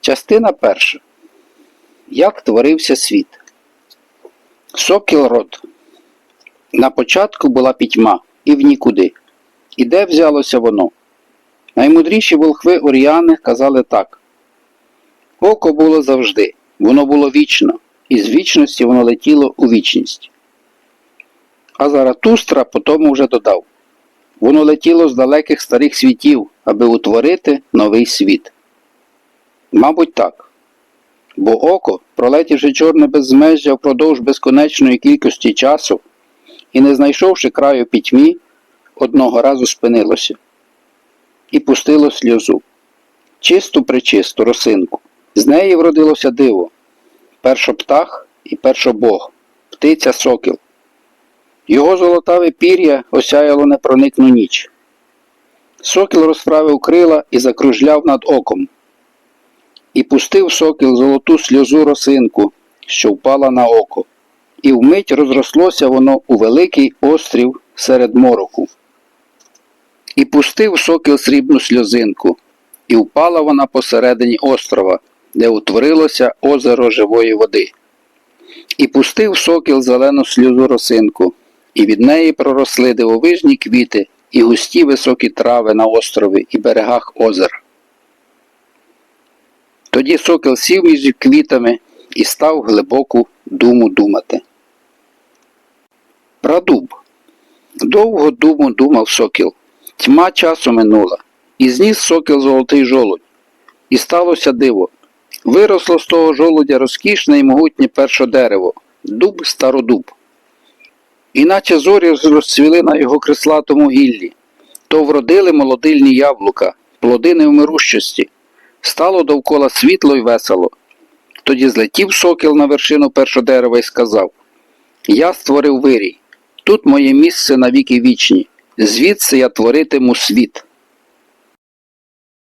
Частина перша. Як творився світ? Сокіл рот. На початку була пітьма і в нікуди. І де взялося воно? Наймудріші волхви Оріани казали так. Око було завжди, воно було вічно, і з вічності воно летіло у вічність. А Заратустра потому вже додав воно летіло з далеких старих світів, аби утворити новий світ. Мабуть, так. Бо око, пролетівши чорне безмежжя впродовж безконечної кількості часу і не знайшовши краю пітьмі, одного разу спинилося і пустило сльозу. Чисту причисту росинку. З неї вродилося диво. Першо птах і першо Бог, птиця сокіл. Його золотаве пір'я осяяло непроникну ніч. Сокіл розправив крила і закружляв над оком. І пустив сокіл золоту сльозу росинку, що впала на око, і вмить розрослося воно у великий острів серед мороку. І пустив сокіл срібну сльозинку, і впала вона посередині острова, де утворилося озеро живої води. І пустив сокіл зелену сльозу росинку, і від неї проросли дивовижні квіти і густі високі трави на острові і берегах озер. Тоді сокіл сів між квітами і став глибоку думу думати. Прадуб. Довго думу думав сокіл. Тьма часу минула, і зніс сокіл золотий жолудь. І сталося диво. Виросло з того жолудя розкішне і могутнє перше дерево дуб стародуб. Іначе зорі розцвіли на його креслатому гіллі, то вродили молодильні яблука, плоди невмирущості. Стало довкола світло й весело. Тоді злетів сокіл на вершину першого дерева і сказав Я створив вирій, тут моє місце навіки вічні, звідси я творитиму світ.